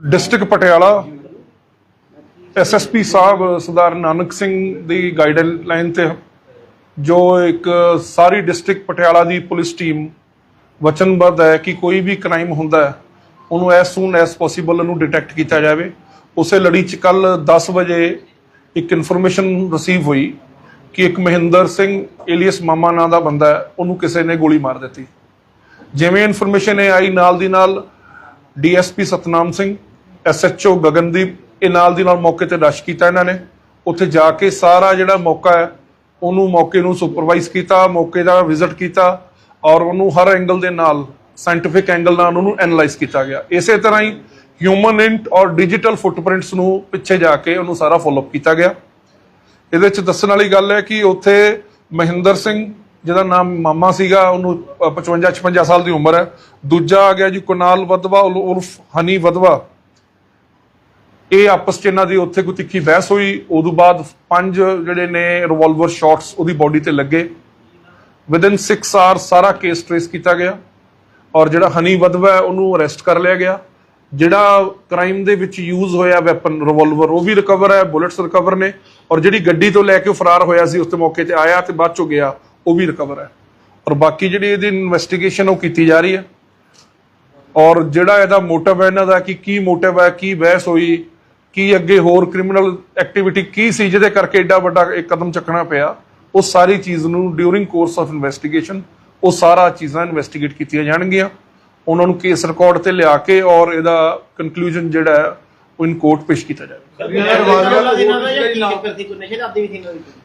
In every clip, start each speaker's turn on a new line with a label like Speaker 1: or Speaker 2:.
Speaker 1: District Patiala SSP ਸਾਹਿਬ, ਸਰਦਾਰ ਨਾਨਕ ਸਿੰਘ ਦੀ guideline ਤੇ, ਜੋ ਇੱਕ ਸਾਰੀ ਡਿਸਟ੍ਰਿਕਟ ਪਟਿਆਲਾ ਦੀ ਪੁਲਿਸ ਟੀਮ ਵਚਨਬੱਧ ਹੈ ਕਿ ਕੋਈ ਵੀ ਕ੍ਰਾਈਮ ਹੁੰਦਾ ਹੈ, ਉਹਨੂੰ ਐਸ ਸੂਨ ਐਸ ਪੋਸੀਬਲ ਉਹਨੂੰ ਡਿਟੈਕਟ ਕੀਤਾ ਜਾਵੇ। ਉਸੇ ਲੜੀ ਚ ਕੱਲ 10 ਵਜੇ ਇੱਕ ਇਨਫੋਰਮੇਸ਼ਨ ਰਿਸੀਵ ਹੋਈ ਕਿ ਇੱਕ ਮਹਿੰਦਰ ਸਿੰਘ ਏਲੀਅਸ ਮਾਮਾ ਨਾਂ ਦਾ ਬੰਦਾ ਹੈ, ਉਹਨੂੰ ਕਿਸੇ ਨੇ ਗੋਲੀ ਮਾਰ ਦਿੱਤੀ। ਜਿਵੇਂ ਇਨਫੋਰਮੇਸ਼ਨ ਇਹ ਆਈ, ਨਾਲ ਦੀ ਨਾਲ ਡੀਐਸਪੀ ਸਤਨਾਮ ਸਿੰਘ ਐਸਐਚਓ ਗਗਨਦੀਪ, ਇਹ ਨਾਲ ਦੀ ਨਾਲ ਮੌਕੇ ਤੇ ਰਸ਼ ਕੀਤਾ ਇਹਨਾਂ ਨੇ। ਉੱਥੇ ਜਾ ਕੇ ਸਾਰਾ ਜਿਹੜਾ ਮੌਕਾ ਹੈ, ਉਹਨੂੰ ਮੌਕੇ ਨੂੰ ਸੁਪਰਵਾਈਜ਼ ਕੀਤਾ, ਮੌਕੇ ਦਾ ਵਿਜ਼ਿਟ ਕੀਤਾ ਔਰ ਉਹਨੂੰ ਹਰ ਐਂਗਲ ਦੇ ਨਾਲ ਸਾਇੰਟੀਫਿਕ ਐਂਗਲ ਨਾਲ ਉਹਨੂੰ ਐਨਾਲਾਈਜ਼ ਕੀਤਾ ਗਿਆ। ਇਸੇ ਤਰ੍ਹਾਂ ਹੀ ਹਿਊਮਨ ਇੰਟ ਔਰ ਡਿਜੀਟਲ ਫੁੱਟਪ੍ਰਿੰਟਸ ਨੂੰ ਪਿੱਛੇ ਜਾ ਕੇ ਉਹਨੂੰ ਸਾਰਾ ਫੋਲੋਅਪ ਕੀਤਾ ਗਿਆ। ਇਹਦੇ ਚ ਦੱਸਣ ਵਾਲੀ ਗੱਲ ਹੈ ਕਿ ਉੱਥੇ ਮਹਿੰਦਰ ਸਿੰਘ, ਜਿਹਦਾ ਨਾਮ ਮਾਮਾ ਸੀਗਾ, ਉਹਨੂੰ 55 56 ਸਾਲ ਦੀ ਉਮਰ ਹੈ। ਦੂਜਾ ਆ ਗਿਆ ਜੀ ਕੁਨਾਲ ਵਦਵਾ ਉਲ- ਉਰਫ ਹਨੀ ਵਦਵਾ ਇਹ ਆਪਸ ਚ ਇਹਨਾਂ ਦੀ ਉੱਥੇ ਕੋਈ ਤਿੱਖੀ ਬਹਿਸ ਹੋਈ, ਉਦੋਂ ਬਾਅਦ ਪੰਜ ਜਿਹੜੇ ਨੇ ਰਿਵਾਲਵਰ ਸ਼ਾਟਸ ਉਹਦੀ ਬਾਡੀ ਤੇ ਲੱਗੇ। ਵਿਦਿਨ 6 ਆਰ ਸਾਰਾ ਕੇਸ ਟ੍ਰੇਸ ਕੀਤਾ ਗਿਆ ਔਰ ਜਿਹੜਾ ਹਨੀ ਵਦਵਾ ਉਹਨੂੰ ਅਰੈਸਟ ਕਰ ਲਿਆ ਗਿਆ। ਜਿਹੜਾ ਕ੍ਰਾਈਮ ਦੇ ਵਿੱਚ ਯੂਜ਼ ਹੋਇਆ ਵੈਪਨ ਰਿਵਾਲਵਰ ਉਹ ਵੀ ਰਿਕਵਰ ਹੈ ਬੁਲੇਟਸ ਰਿਕਵਰ ਨੇ ਔਰ ਜਿਹੜੀ ਗੱਡੀ ਤੋਂ ਲੈ ਕੇ ਉਹ ਫਰਾਰ ਹੋਇਆ ਸੀ, ਉਸ ਤੇ ਮੌਕੇ ਤੇ ਆਇਆ ਤੇ ਬਾਅਦ ਚੋਂ ਗਿਆ, ਉਹ ਵੀ ਰਿਕਵਰ ਹੈ। ਔਰ ਬਾਕੀ ਜਿਹੜੀ ਇਹਦੀ ਇਨਵੈਸਟੀਗੇਸ਼ਨ ਉਹ ਕੀਤੀ ਜਾ ਰਹੀ ਹੈ। ਔਰ ਜਿਹੜਾ ਇਹਦਾ ਮੋਟਿਵ ਹੈ ਇਹਨਾਂ ਦਾ ਕਿ ਕੀ ਮੋਟਿਵ ਹੈ, ਕੀ ਬਹਿਸ ਹੋਈ ਕੀ ਅੱਗੇ ਹੋਰ ਕ੍ਰਿਮੀਨਲ ਐਕਟੀਵਿਟੀ ਕੀ ਸੀ ਜਿਹਦੇ ਕਰਕੇ ਐਡਾ ਵੱਡਾ ਇੱਕ ਕਦਮ ਚੱਕਣਾ ਪਿਆ ਉਹ ਸਾਰੀ ਚੀਜ਼ ਨੂੰ ਡਿਊਰਿੰਗ ਕੋਰਸ ਆਫ ਇਨਵੈਸਟੀਗੇਸ਼ਨ ਉਹ ਸਾਰਾ ਚੀਜ਼ਾਂ ਇਨਵੈਸਟੀਗੇਟ ਕੀਤੀਆਂ ਜਾਣਗੀਆਂ। ਉਹਨਾਂ ਨੂੰ ਕੇਸ ਰਿਕਾਰਡ ਤੇ ਲਿਆ ਕੇ ਔਰ ਇਹਦਾ ਕਨਕਲੂਜਨ ਜਿਹੜਾ ਹੈ ਉਹ ਇਨ ਕੋਰਟ ਪੇਸ਼ ਕੀਤਾ ਜਾਵੇ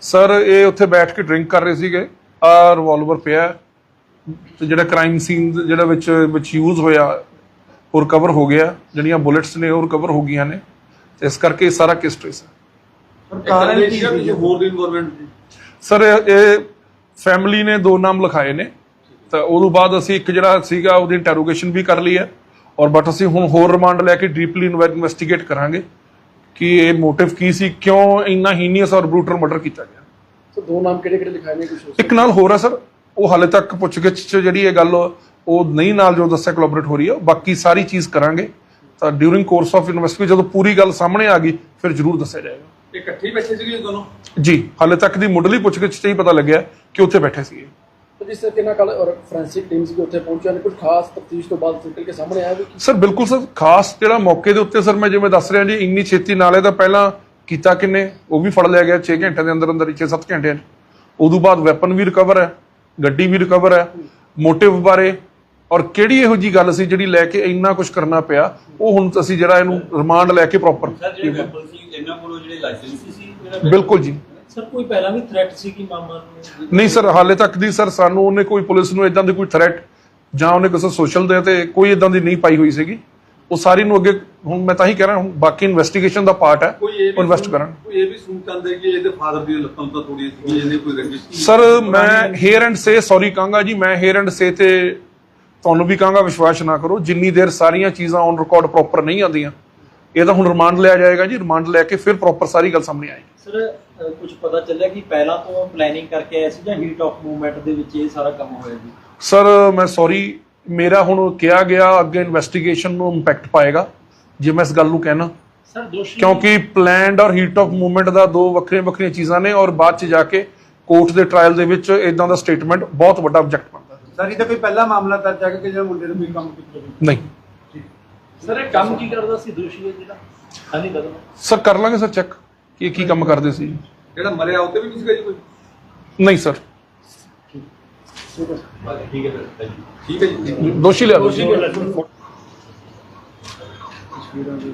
Speaker 1: ਸਰ ਇਹ ਉੱਥੇ ਬੈਠ ਕੇ ਡਰਿੰਕ ਕਰ ਰਹੇ ਸੀਗੇ। ਆ ਰਿਵਾਲਵਰ ਪਿਆ। ਤੇ ਜਿਹੜਾ ਕ੍ਰਾਈਮ ਸੀਨ ਜਿਹੜਾ ਵਿੱਚ ਵਿੱਚ ਯੂਜ਼ ਹੋਇਆ ਉਹ ਰਿਕਵਰ ਹੋ ਗਿਆ। ਜਿਹੜੀਆਂ ਬੁਲੇਟਸ ਨੇ ਉਹ ਰਿਕਵਰ ਹੋ ਗਈਆਂ ਨੇ। ਇਸ ਕਰਕੇ ਇਹ ਸਾਰਾ ਕੇਸ ਟ੍ਰੇਸ ਹੈ।
Speaker 2: ਕਾਰਨ ਕੀ ਸੀ ਹੋਰ ਦੀ ਇਨਵੋਲਵਮੈਂਟ
Speaker 1: ਸਰ ਇਹ- ਇਹ ਫੈਮਿਲੀ ਨੇ ਦੋ ਨਾਮ ਲਿਖਾਏ ਨੇ। ਤਾਂ ਉਦੋਂ ਬਾਅਦ ਅਸੀਂ ਇੱਕ ਜਿਹੜਾ ਸੀਗਾ ਉਹਦੀ ਇੰਟਰੋਗੇਸ਼ਨ ਵੀ ਕਰ ਲਈ ਹੈ। ਔਰ ਬਟ ਅਸੀਂ ਹੁਣ ਹੋਰ ਰਿਮਾਂਡ ਲੈ ਕੇ ਡੀਪਲੀ ਇਨਵੈਸਟੀਗੇਟ ਕਰਾਂਗੇ ਕਿ ਇਹ ਮੋਟਿਵ ਕੀ ਸੀ ਕਿਉਂ ਇੰਨਾ ਹੀਨੀਅਸ ਔਰ ਬਰੂਟਲ ਮਰਡਰ ਕੀਤਾ ਗਿਆ।
Speaker 3: ਸੋ ਦੋ ਨਾਮ ਕਿਹੜੇ ਕਿਹੜੇ ਲਿਖਾਏ ਨੇ? ਕੁਝ
Speaker 1: ਇੱਕ ਨਾਲ ਹੋਰ ਹੈ ਸਰ। ਉਹ ਹਾਲੇ ਤੱਕ ਪੁੱਛਗਿੱਛ ਚ ਜਿਹੜੀ ਇਹ ਗੱਲ ਉਹ ਨਹੀਂ ਨਾਲ ਜੋ ਦੱਸਿਆ ਕੋਲੈਬੋਰੇਟ ਹੋ ਰਹੀ ਹੈ। ਬਾਕੀ ਸਾਰੀ ਚੀਜ਼ ਕਰਾਂਗੇ। ਤਾਂ ਡਿਊਰਿੰਗ ਕੋਰਸ ਆਫ ਇਨਵੈਸਟੀਗੇਸ਼ਨ ਜਦੋਂ ਪੂਰੀ ਗੱਲ ਸਾਹਮਣੇ ਆ ਗਈ ਫਿਰ ਜ਼ਰੂਰ ਦੱਸਿਆ ਜਾਏਗਾ।
Speaker 2: ਇਹ ਇਕੱਠੇ ਹੀ ਬੈਠੇ ਸੀਗੇ ਦੋਨੋਂ?
Speaker 1: ਜੀ ਹਾਲੇ ਤੱਕ ਦੀ ਮੁੱਢਲੀ ਪੁੱਛਗਿੱਛ ਚ ਹੀ ਪਤਾ ਲੱਗਿਆ ਕਿ ਉੱਥੇ ਬੈਠੇ ਸੀਗੇ।
Speaker 3: ਜਿਸ ਤਰੀਕੇ ਨਾਲ ਕੱਲ ਔਰ ਫੋਰੈਂਸਿਕ ਟੀਮਸ ਵੀ ਉੱਥੇ ਪਹੁੰਚਿਆ ਨੇ ਕੁਝ ਖਾਸ ਤਫਤੀਸ਼ ਤੋਂ ਬਾਅਦ ਨਿਕਲ ਕੇ ਸਾਹਮਣੇ ਆਇਆ ਵੀ
Speaker 1: ਸਰ ਬਿਲਕੁਲ ਸਰ ਖਾਸ ਜਿਹੜਾ ਮੌਕੇ ਦੇ ਉੱਤੇ ਸਰ ਮੈਂ ਜਿਵੇਂ ਦੱਸ ਰਿਹਾ ਜੀ ਇੰਨੀ ਛੇਤੀ ਨਾਲੇ ਦਾ ਪਹਿਲਾਂ ਕੀਤਾ ਕਿੰਨੇ? ਉਹ ਵੀ ਫੜ ਲਿਆ ਗਿਆ 6 ਘੰਟੇ ਦੇ ਅੰਦਰ ਅੰਦਰ ਹੀ 6-7 ਘੰਟਿਆਂ ਉਦੋਂ ਬਾਅਦ ਵੈਪਨ ਵੀ ਰਿਕਵਰ ਹੈ ਗੱਡੀ ਵੀ ਰਿਕਵਰ ਹੈ ਮੋਟਿਵ ਬਾਰੇ ਔਰ ਕਿਹੜੀ ਇਹੋ ਜੀ ਗੱਲ ਸੀ ਜਿਹੜੀ ਲੈ ਕੇ ਇੰਨਾ ਕੁਝ ਕਰਨਾ ਪਿਆ? ਉਹ ਹੁਣ ਅਸੀਂ ਜਿਹੜਾ ਇਹਨੂੰ ਰਿਮਾਂਡ ਲੈ ਕੇ ਪ੍ਰੋਪਰ
Speaker 4: ਸਰ ਜਿਹੜੇ ਵੈਪਨ ਸੀ ਇਹਨਾਂ ਕੋਲੋਂ ਜਿਹੜੇ ਲਾਇਸੈਂਸ ਸੀ ਜਿਹੜਾ
Speaker 1: ਬਿਲਕੁਲ ਜੀ।
Speaker 5: ਸਰ ਕੋਈ ਪਹਿਲਾਂ ਵੀ ਥ੍ਰੈਟ ਸੀ ਕਿ ਮਾਮਾ ਨੂੰ
Speaker 1: ਨਹੀਂ ਸਰ ਹਾਲੇ ਤੱਕ ਦੀ ਸਰ ਸਾਨੂੰ ਉਹਨੇ ਕੋਈ ਪੁਲਿਸ ਨੂੰ ਇਦਾਂ ਦੀ ਕੋਈ ਥ੍ਰੈਟ ਜਾਂ ਉਹਨੇ ਕਿਸੇ ਸੋਸ਼ਲ ਦੇ ਤੇ ਕੋਈ ਇਦਾਂ ਦੀ ਨਹੀਂ ਪਾਈ ਹੋਈ ਸੀਗੀ। ਉਹ ਸਾਰੀ ਨੂੰ ਅੱਗੇ ਹੁਣ ਮੈਂ ਤਾਂ ਹੀ ਕਹਿ ਰਿਹਾ ਹੁਣ ਬਾਕੀ ਇਨਵੈਸਟੀਗੇਸ਼ਨ ਦਾ ਪਾਰਟ ਹੈ। ਇਨਵੈਸਟ
Speaker 2: ਸੁਣ-
Speaker 1: ਕਰਾਂ
Speaker 2: ਕੋਈ ਇਹ ਵੀ ਸੁਣ ਕਰਦੇ ਕਿ ਇਹਦੇ ਫਾਦਰ ਦੀਆਂ ਲੱਤਾਂ ਤਾਂ ਤੋੜੀਆਂ ਸੀ ਇਹਨੇ ਕੋਈ ਰੰਜਿਸ਼
Speaker 1: ਸਰ ਮੈਂ ਹੇਅਰ ਐਂਡ ਸੇ ਸੌਰੀ ਕਹਾਂਗਾ ਜੀ ਮੈਂ ਹੇਅਰ ਐਂਡ ਸੇ ਤੇ ਤੁਹਾਨੂੰ ਵੀ ਕਹਾਂਗਾ ਵਿਸ਼ਵਾਸ ਨਾ ਕਰੋ ਜਿੰਨੀ ਦੇਰ ਸਾਰੀਆਂ ਚੀਜ਼ਾਂ ਔਨ ਰਿਕਾਰਡ ਪ੍ਰੋਪਰ ਨਹੀਂ ਆਉਂਦੀਆਂ ਇਹ ਤਾਂ ਹੁਣ ਰਿਮਾਂਡ ਲਿਆ ਜਾਏਗਾ ਜੀ ਰਿਮਾਂਡ ਲੈ ਕੇ ਫਿਰ ਪ੍ਰੋਪਰ ਸਾਰੀ ਗੱਲ ਸਾਹਮਣੇ ਆਏਗੀ।
Speaker 5: ਸਰ ਕੁਝ ਪਤਾ ਚੱਲਿਆ ਕਿ ਪਹਿਲਾਂ ਤੋਂ ਪਲੈਨਿੰਗ ਕਰਕੇ ਆਏ ਸੀ ਜਾਂ ਹੀਟ ਆਫ ਮੂਵਮੈਂਟ ਦੇ ਵਿੱਚ ਇਹ ਸਾਰਾ ਕੰਮ ਹੋਇਆ ਜੀ?
Speaker 1: ਸਰ ਮੈਂ ਸੌਰੀ ਮੇਰਾ ਹੁਣ ਕਿਹਾ ਗਿਆ ਅੱਗੇ ਇਨਵੈਸਟੀਗੇਸ਼ਨ ਨੂੰ ਇੰਪੈਕਟ ਪਾਏਗਾ ਜੇ ਮੈਂ ਇਸ ਗੱਲ ਨੂੰ ਕਹਿਣਾ।
Speaker 5: ਸਰ ਦੋਸ਼ੀ
Speaker 1: ਕਿਉਂਕਿ ਪਲੈਨਡ ਔਰ ਹੀਟ ਆਫ ਮੂਵਮੈਂਟ ਦਾ ਦੋ ਵੱਖਰੀਆਂ ਵੱਖਰੀਆਂ ਚੀਜ਼ਾਂ ਨੇ ਔਰ ਬਾਅਦ ਚ ਜਾ ਕੇ ਕੋਰਟ ਦੇ ਟ੍ਰਾਇਲ ਦੇ ਵਿੱਚ ਇਦਾਂ ਦਾ ਸਟੇਟਮੈਂਟ ਬਹੁਤ ਵੱਡਾ ਆਬਜੈਕਟ ਬਣਦਾ।
Speaker 6: ਸਰ ਇਹਦਾ ਕੋਈ ਪਹਿਲਾ ਮਾਮਲਾ ਦਰਜ ਹੈ ਕਿ ਜਿਹੜਾ ਮੁੰਡੇ ਨੇ ਕੋਈ ਕੰਮ ਕੀਤਾ ਹੋਵੇ?
Speaker 1: ਨਹੀਂ।
Speaker 5: ਸਰ ਇਹ ਕੰਮ ਕੀ ਕਰਦਾ ਸੀ? ਦੋਸ਼ੀ ਹੈ ਜਿਹੜਾ? ਹਾਂਜੀ ਬਦਲ
Speaker 1: ਸਰ ਕਰ ਲਾਂਗੇ ਸਰ ਚੈੱਕ ਕਿ ਇਹ ਕੀ ਕੰਮ ਕਰਦੇ ਸੀ।
Speaker 2: ਜਿਹੜਾ ਮਰਿਆ ਉੱਤੇ ਵੀ ਨਹੀਂ ਸੀਗਾ ਜੀ ਕੋਈ?
Speaker 1: ਨਹੀਂ ਸਰ।
Speaker 4: ਠੀਕ ਹੈ ਸਰ ਥੈਂਕ ਯੂ
Speaker 2: ਠੀਕ ਹੈ ਜੀ।
Speaker 1: ਦੋਸ਼ੀ ਲਿਆ ਦਿਓ।
Speaker 3: ਤਸਵੀਰਾਂ ਦੇ